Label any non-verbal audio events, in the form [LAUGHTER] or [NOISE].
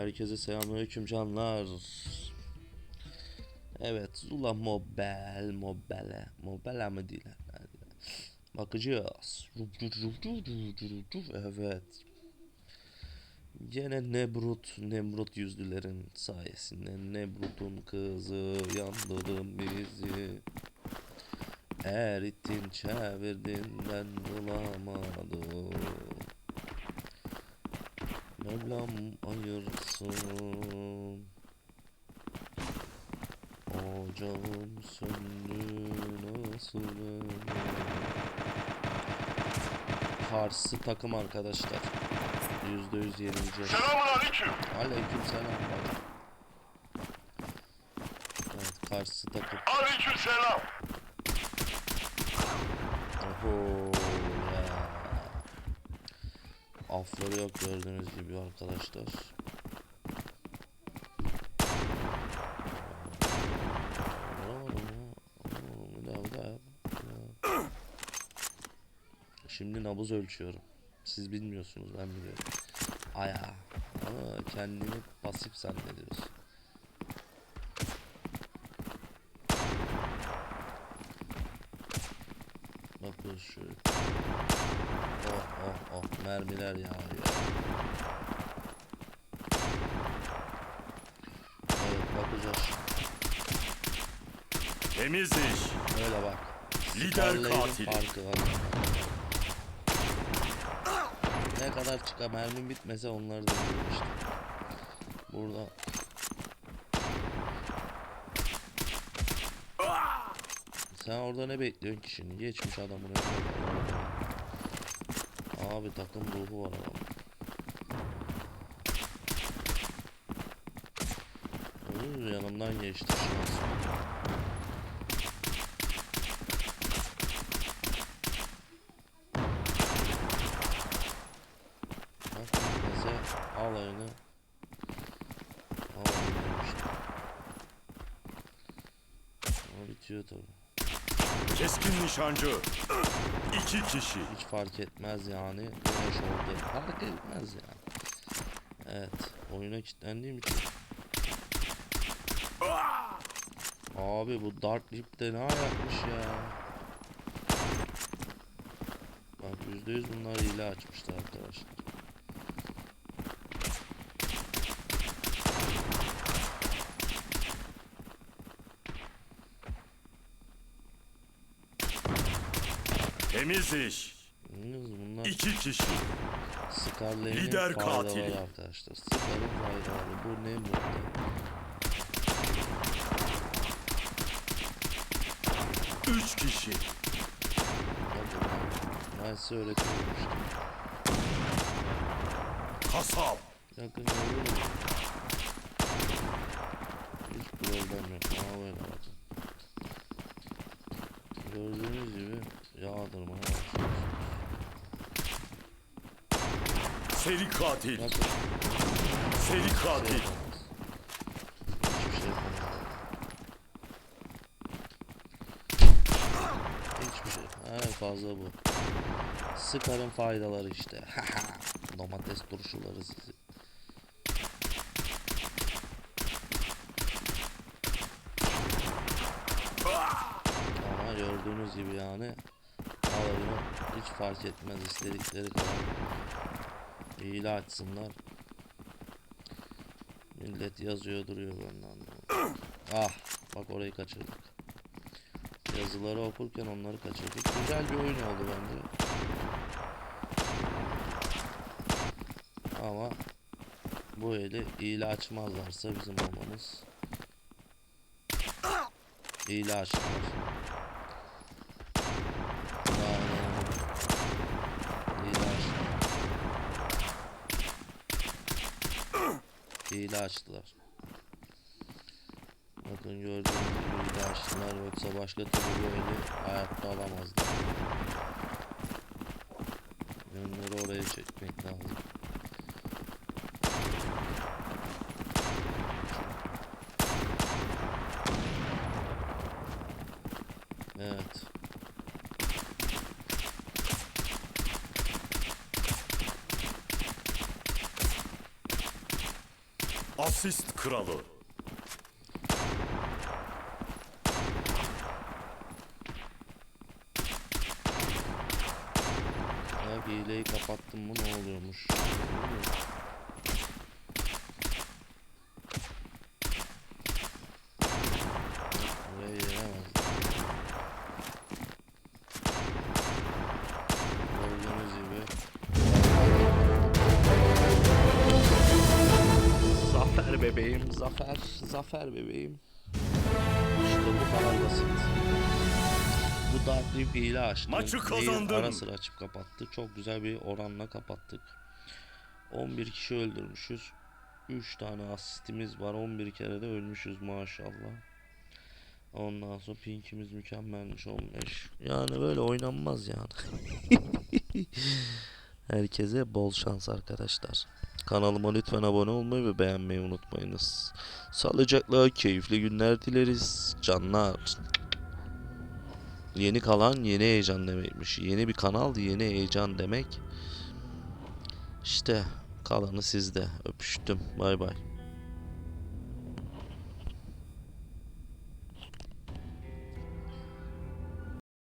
Herkese selamünaleyküm canlar. Evet, Zula Mobile, Mobile, Mobile mı değil? Bakacağız. Evet. Gene Nebrut, Nemrut yüzlülerin sayesinde Nebrut'un kızı yandırdın bizi. Erittin çevirdin ben bulamadım. Mevlam ayırsın. Ocağım söndü nasıl? Karşı takım arkadaşlar. Yüzde yüz yenileceğiz. Selamun aleyküm. Aleyküm selam. Evet karşı takım. Aleyküm selam. Oho. Afları yok gördüğünüz gibi arkadaşlar. Şimdi nabız ölçüyorum. Siz bilmiyorsunuz ben biliyorum. Aya. Ama kendini pasif zannediyorsun. Bakıyoruz şöyle. Oh oh oh mermiler yağıyor. Evet bakacağız. Temiz iş. Öyle bak. Lider katili. farkı var. Ne kadar çıkar mermim bitmese onları da işte. Burada Sen orada ne bekliyorsun ki şimdi? Geçmiş adamın önüne. Abi takım ruhu var adam. Olur yanımdan geçti alayını alayını işte. O bitiyor. Keskin nişancı. İki kişi. Hiç fark etmez yani. Güneş oldu. Fark etmez yani. Evet. Oyuna kilitlendiğim için. Abi bu Dark Rip de ne yapmış ya. Bak %100 bunlar hile açmışlar arkadaşlar. Temiz iş. Yalnız bunlar İki kişi. Scarlet'in Lider faydaları katili. arkadaşlar. Scarlet'in faydaları. Bu ne mutlu. Üç kişi. Ben, size öğretiyorum işte. Kasap. Yakın olur mu? Hiç problem yok. Ama böyle bakın. Gördüğünüz gibi başlıyorsunuz. Seri katil. Seri katil. Hiçbir şey. Hiçbir şey. Fazla bu. Sıkarın faydaları işte. [LAUGHS] Domates turşuları sizi. Ama gördüğünüz gibi yani alayını hiç fark etmez istedikleri kadar hile açsınlar. Millet yazıyor duruyor ben de anlamadım. Ah bak orayı kaçırdık. Yazıları okurken onları kaçırdık. Güzel bir oyun oldu bence. Ama bu eli hile açmazlarsa bizim olmamız hile açtılar. Aynen öyle. Hile açtılar. Hile açtılar. Bakın gördüğünüz gibi hile açtılar yoksa başka türlü böyle hayatta alamazlar. Yönleri oraya çekmek lazım. Evet. Asist kralı. Ya hileyi kapattım mı ne oluyormuş? Buraya zafer, bebeğim. İşte bu kadar basit. Bu da bir hile açtı. Maçı Hileyi kazandın. Ara sıra açıp kapattı. Çok güzel bir oranla kapattık. 11 kişi öldürmüşüz. 3 tane asistimiz var. 11 kere de ölmüşüz maşallah. Ondan sonra pinkimiz mükemmelmiş 15. Yani böyle oynanmaz yani. [LAUGHS] Herkese bol şans arkadaşlar. Kanalıma lütfen abone olmayı ve beğenmeyi unutmayınız. Sağlıcakla keyifli günler dileriz. Canlar. Yeni kalan yeni heyecan demekmiş. Yeni bir kanal yeni heyecan demek. İşte kalanı sizde. Öpüştüm. Bay bay.